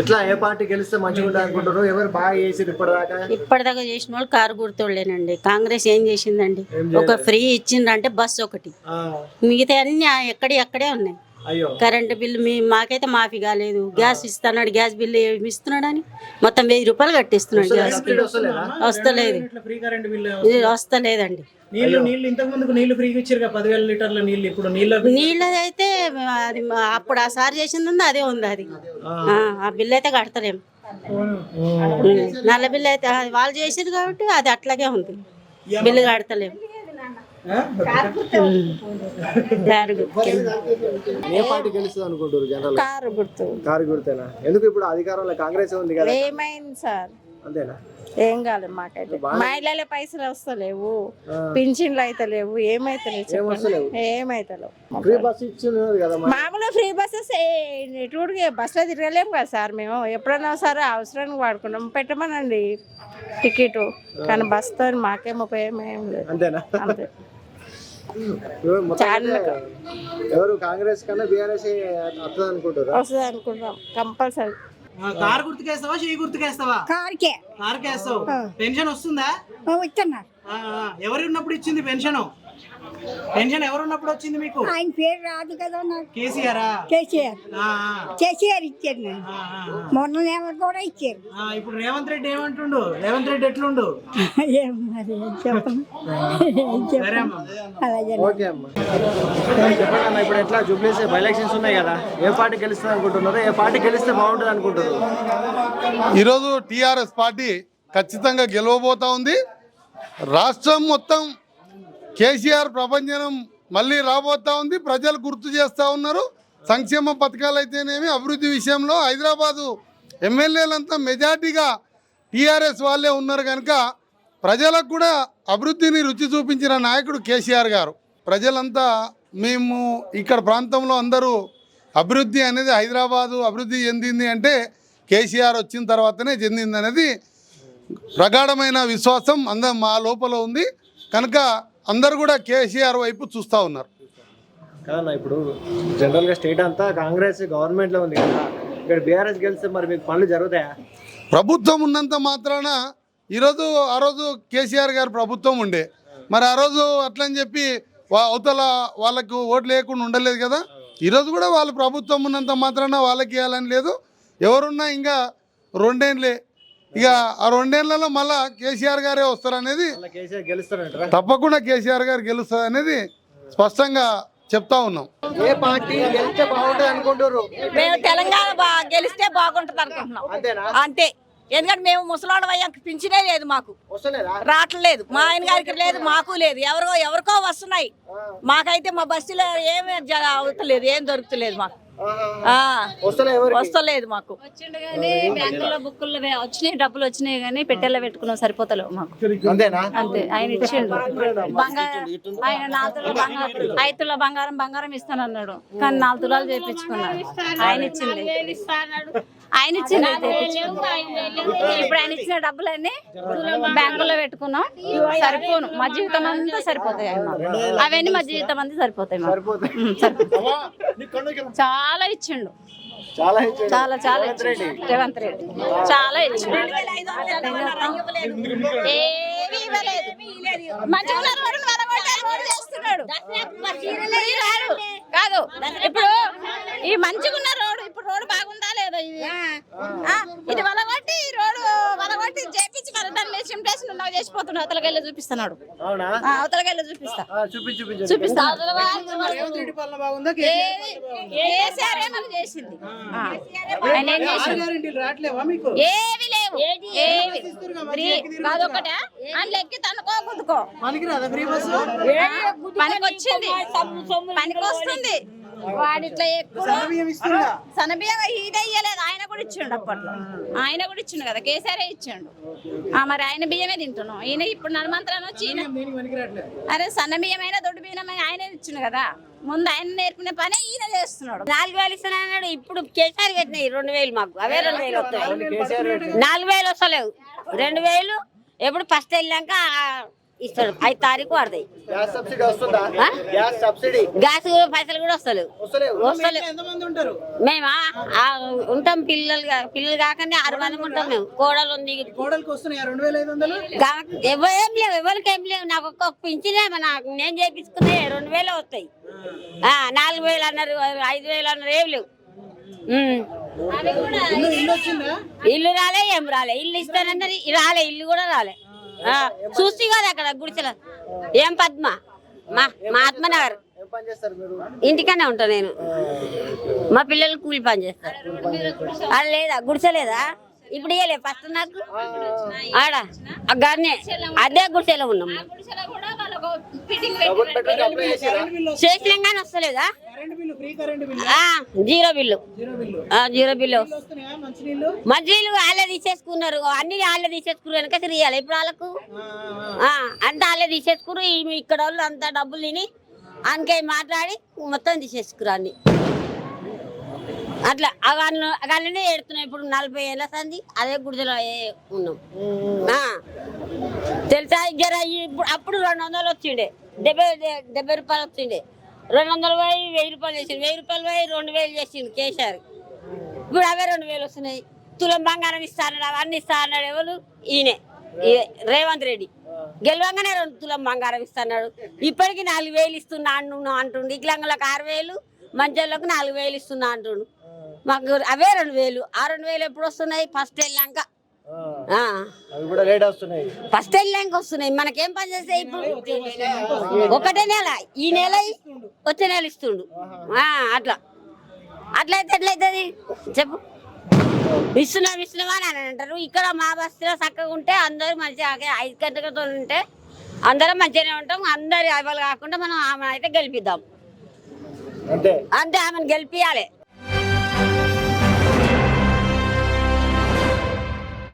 ఎట్లా ఏ పార్టీ గెలిస్తే మంచిగా అనుకుంటారు ఎవరు బాగా చేసిరు ఇప్పటిదాకా? ఇప్పటిదాకా చేసిన వాళ్ళు కారు గుర్తోళ్ళేనండి కాంగ్రెస్ ఏం చేసిందండి? ఒక ఫ్రీ ఇచ్చిందంటే బస్సు ఒకటి. మిగతా అన్ని ఎక్కడి అక్కడే ఉన్నాయి. కరెంటు బిల్లు మీ మాకైతే మాఫీ కాలేదు. గ్యాస్ ఇస్తున్నాడు గ్యాస్ బిల్లు ఏమి ఇస్తున్నాడని మొత్తం వెయ్యి రూపాయలు కట్టిస్తున్నాడు గ్యాస్ వస్తలేదా? వస్తలేదండి. నీళ్ళ అయితే అది అప్పుడు ఆ సార్ చేసింది ఉంది అదే ఉంది అది. ఆ, బిల్లు అయితే కడతలేము నల్ల బిల్లు అయితే వాళ్ళు చేసారు కాబట్టి అది అట్లాగే ఉంది. బిల్లు కడతలేము. ఏ పార్టీ గెలుస్తుంది అనుకుంటారు జనరల్ కారు గుర్తు. కారు గుర్తేనా? ఎందుకు ఇప్పుడు అధికారంలో కాంగ్రెస్ ఉంది కదా? ఏమైంది సార్? అంతేనా? ఏం కాలేదు మాకైతే. మహిళల పైసలు వస్తలేవు పింఛన్లు అయితే లేవు? ఏమైతలేవు. ఫ్రీ బస్సెస్ టూర్కి బస్సులో తిరగలేము కదా సార్ మేము. ఎప్పుడైనా సరే అవసరానికి వాడుకున్నాం. పెట్టమనండి టికెట్. కానీ బస్తో మాకేం ఉపయోగం ఏం లేదు. అంతేనా? అంతే. ఎవరు కాంగ్రెస్ కన్నా బీఆర్ఎస్ వస్తుంది అనుకుంటారు వస్తుంది అనుకుంటాం కంపల్సరీ. కారు గుర్తుకేస్తావా? చేయి గుర్తుకేస్తావా? కారుకే. కారుకేస్తావు. పెన్షన్ వస్తుందా? ఇస్తున్నారు. ఎవరు ఉన్నప్పుడు ఇచ్చింది పెన్షన్? పెన్షన్ ఎవరు ఉన్నప్పుడు వచ్చింది మీకు? ఆయన పేరు రాదు కదా నాకు. కేసీఆరా? కేసీఆర్. కేసీఆర్ ఇచ్చారు నేను. మొన్న ఎవరు కూడా ఇచ్చారు. ఆ, ఇప్పుడు రేవంత్ రెడ్డి ఏమంటుండు? రేవంత్ రెడ్డి ఎట్లుండు? చెప్పండి. ఇప్పుడు ఎట్లా జూబ్లీస్ బై ఎలక్షన్స్ ఉన్నాయి కదా ఏ పార్టీ గెలుస్తుంది అనుకుంటున్నారు? ఏ పార్టీ గెలిస్తే బాగుంటుంది అనుకుంటారు ఈరోజు టీఆర్ఎస్ పార్టీ ఖచ్చితంగా గెలవబోతా ఉంది. రాష్ట్రం మొత్తం కేసీఆర్ ప్రపంచం మళ్ళీ రాబోతా ఉంది. ప్రజలు గుర్తు చేస్తూ ఉన్నారు. సంక్షేమ పథకాలు అయితేనేమి అభివృద్ధి విషయంలో హైదరాబాదు ఎమ్మెల్యేలంతా మెజార్టీగా టీఆర్ఎస్ వాళ్ళే ఉన్నారు కనుక ప్రజలకు కూడా అభివృద్ధిని రుచి చూపించిన నాయకుడు కేసీఆర్ గారు. ప్రజలంతా మేము ఇక్కడ ప్రాంతంలో అందరూ అభివృద్ధి అనేది హైదరాబాదు అభివృద్ధి చెందింది అంటే కేసీఆర్ వచ్చిన తర్వాతనే చెందింది అనేది ప్రగాఢమైన విశ్వాసం అందరం మా లోపల ఉంది. కనుక అందరూ కూడా కేసీఆర్ వైపు చూస్తూ ఉన్నారు. కాదన్న ఇప్పుడు జనరల్గా స్టేట్ అంతా కాంగ్రెస్ గవర్నమెంట్లో ఉంది కదా. ఇక్కడ బీఆర్ఎస్ గెలిస్తే మరి మీకు పనులు జరుగుతాయా? ప్రభుత్వం ఉన్నంత మాత్రాన ఈరోజు ఆ రోజు కేసీఆర్ గారు ప్రభుత్వం ఉండే. మరి ఆ రోజు అట్లని చెప్పి అవతల వాళ్ళకు ఓట్లు లేకుండా ఉండలేదు కదా. ఈరోజు కూడా వాళ్ళు ప్రభుత్వం ఉన్నంత మాత్రాన వాళ్ళకి ఇవ్వాలని లేదు. ఎవరున్నా ఇంకా రెండేళ్ళే ఇక ఆ రెండేళ్ళలో మళ్ళా కేసీఆర్ గారే వస్తారనేది అలా కేసీఆర్ గెలుస్తారంటారా తప్పకుండా కేసీఆర్ గారు గెలుస్తుంది అనేది స్పష్టంగా చెప్తా ఉన్నాం. ఏ పార్టీ గెలిస్తే బాగుంటుంది అనుకుంటారు మేము తెలంగాణ బా గెలిస్తే బాగుంటుంది అనుకుంటున్నాం. అంతేనా? అంతే. ఎందుకంటే మేము ముసలాళ్ళం అయ్యాక పింఛనే లేదు మాకు. రావట్లేదు. మా ఆయన గారికి లేదు మాకు లేదు. ఎవరో ఎవరికో వస్తున్నాయి. మాకైతే మా బస్సులో ఏమి జ- అవుతలేదు ఏం దొరుకుతలేదు మాకు. వస్తలేదు మాకు. వచ్చిండు కానీ బ్యాంకులో బుక్కుల్లో వే- వచ్చినాయి డబ్బులు వచ్చినాయి కానీ పెట్టెల్లో పెట్టుకున్నాం సరిపోతలేవు మాకు. అంతేనా? అంతే ఆయన ఇచ్చిండు. బంగారం ఆయన నాలుగు బంగారం ఐదు తులాల బంగారం బంగారం ఇస్తానన్నాడు. కానీ నాలుగు తులాలు చేయించుకున్నాడు ఆయన ఇచ్చింది ఆయన ఇచ్చింది చేయించుకున్నాం. ఇప్పుడు ఆయన ఇచ్చిన డబ్బులన్నీ బ్యాంకులో పెట్టుకున్నాం సరిపోను మా జీవితం అంతా సరిపోతాయి. అవన్నీ మా జీవితం అంతా సరిపోతాయి. చాలా ఇచ్చిండు చాలా. చాలా చాలా ఇచ్చిండు. రేవంత్ రెడ్డి చాలా ఇచ్చిండు ఏమీ ఇవ్వలేదు. కాదు ఇప్పుడు ఈ మంచిగా ఉన్న రోడ్డు ఇప్పుడు రోడ్డు బాగుందా లేదా ఇది? ఆ, ఇది వలగొట్టి ఈ రోడ్డు వలగొట్టి చేపించి దాని మీద సిమ్టేషన్ ఉన్నావు చేసిపోతున్నాడు అవతలకెళ్ళి చూపిస్తున్నాడు. అవతలకెళ్ళి చూపిస్తా. కేసీఆర్ ఏమని చేసింది? ఏవి లేవు. ఏవి తనుకో పనికి వచ్చింది పనికి వస్తుంది వాడు ఇట్లా ఎక్కువ సనబియ్యం ఇది అయ్యలేదు ఆయన కూడా ఇచ్చిండు అప్పట్లో. ఆయన కూడా ఇచ్చిండు కదా. కేసీఆర్ ఇచ్చిండు. ఆ, మరి ఆయన బియ్యమే తింటున్నాం. ఈయన ఇప్పుడు నడమంత్రాన్ని వచ్చి అరే సన్న బియ్యమైనా దొడ్డు బియ్యమైనా ఆయన ఇచ్చిండు కదా. ముందు ఆయన నేర్పిన పని ఈయన చేస్తున్నాడు. నాలుగు వేలు ఇస్తున్నాడు ఇప్పుడు కేసీఆర్ పెట్టినాయి రెండు వేలు మాకు. అవే రెండు వేలు వస్తాయి. నాలుగు వేలు వస్తలేవు. రెండు వేలు ఎప్పుడు ఫస్ట్ వెళ్ళాక ఇస్తాడు. ఐదు తారీఖు పడతాయి. గ్యాస్ సబ్సిడీ వస్తుందా? ఆ? Gas subsidy? గ్యాస్ కూడా పైసలు కూడా వస్తలేవు. వస్తలేవు. మేమా? ఆ, ఉంటాం పిల్లలు పిల్లలు కాకనే ఆరు మంది ఉంటాం మేము. కోడలు ఉంది. ఏం లేవు. ఎవరికి ఏం లేవు. నాకు ఒక్క పింఛనే నాకు నేను చేపించుకునే రెండు వేలు వస్తాయి. ఆ, నాలుగు వేలు అన్నారు. ఐదు వేలు అన్నారు. ఏం లేవు. ఇల్లు ఇల్లు వచ్చిందా? ఇల్లు రాలే ఏం రాలే. ఇల్లు ఇస్తానన్నది రాలే. ఇల్లు కూడా రాలే. చూసి కదా అక్కడ గుడిసెల. ఏం పద్మ? మా మా ఆత్మనగర్. ఇంటికనే ఉంటా నేను. మా పిల్లలు కూలి పని చేస్తారు. అది లేదా గుడిసె లేదా? ఇప్పుడు ఇయ్యలే ఫస్ట్ నాకు. ఆడ ఆ గానే అదే గుడిసెలో ఉన్నాం. డబుల్ బెడ్రూమ్ అప్లై చేసిరా? చేసినాం కానీ వస్తలేదా? Zero bill. Zero bill. మంచినీళ్ళు వాళ్ళే తీసేసుకున్నారు. అన్ని వాళ్ళే తీసేసుకున్నారు. వెనక తిరిగాలి ఇప్పుడు వాళ్ళకు? అంతా వాళ్ళే తీసేసుకురు ఇక్కడ వాళ్ళు అంతా డబ్బులు తిని అందుకే మాట్లాడి మొత్తం తీసేసుకురు అన్ని. అట్లా అవన్నీ అవన్నీ ఏడుతున్నాయి. ఇప్పుడు నలభై ఏళ్ళ సంది అదే గుడిదలో ఉన్నాం. తెలుసా? జర ఇప్పుడు అప్పుడు రెండు వందలు వచ్చిండే. డెబ్బై డెబ్బై రూపాయలు వచ్చిండే. రెండు వందలు పోయి వెయ్యి రూపాయలు చేసిండు. వెయ్యి రూపాయలు పోయి రెండు వేలు చేసిండు కేసీఆర్. ఇప్పుడు అవే రెండు వేలు వస్తున్నాయి. తులం బంగారం ఇస్తా అన్నాడు అవన్నీ ఇస్తా అన్నాడు ఎవరు? ఈయనే. రేవంత్ రెడ్డి. గెలవంగానే రెండు తులం బంగారం ఇస్తా అన్నాడు. ఇప్పటికి నాలుగు వేలు ఇస్తున్నా అంటున్నా అంటుండు. వికలాంగులకు ఆరు వేలు మంచోళ్ళకు నాలుగు వేలు ఇస్తున్నా అంటుండు. మాకు అవే రెండు వేలు. ఆ రెండు వేలు ఎప్పుడు వస్తున్నాయి? ఫస్ట్ వెళ్ళాక. ఫస్ట్ వెళ్ళాక వస్తున్నాయి. మనకేం పని చేస్తాయి ఇప్పుడు? ఒకటే నెల. ఈ నెల వచ్చే నెల ఇస్తుండు అట్లా. అట్లయితే ఎట్లయితుంది? చెప్పు. ఇస్తున్నాం ఇస్తున్నాం అని అంటారు. ఇక్కడ మా బస్తీలో చక్కగా ఉంటే అందరూ మంచిగా ఐదు గంటలతో ఉంటే అందరం మంచిగానే ఉంటాం. అందరు అవలు కాకుండా మనం ఆమె అయితే గెలిపిద్దాం. అంతే ఆమెను గెలిపియాలి.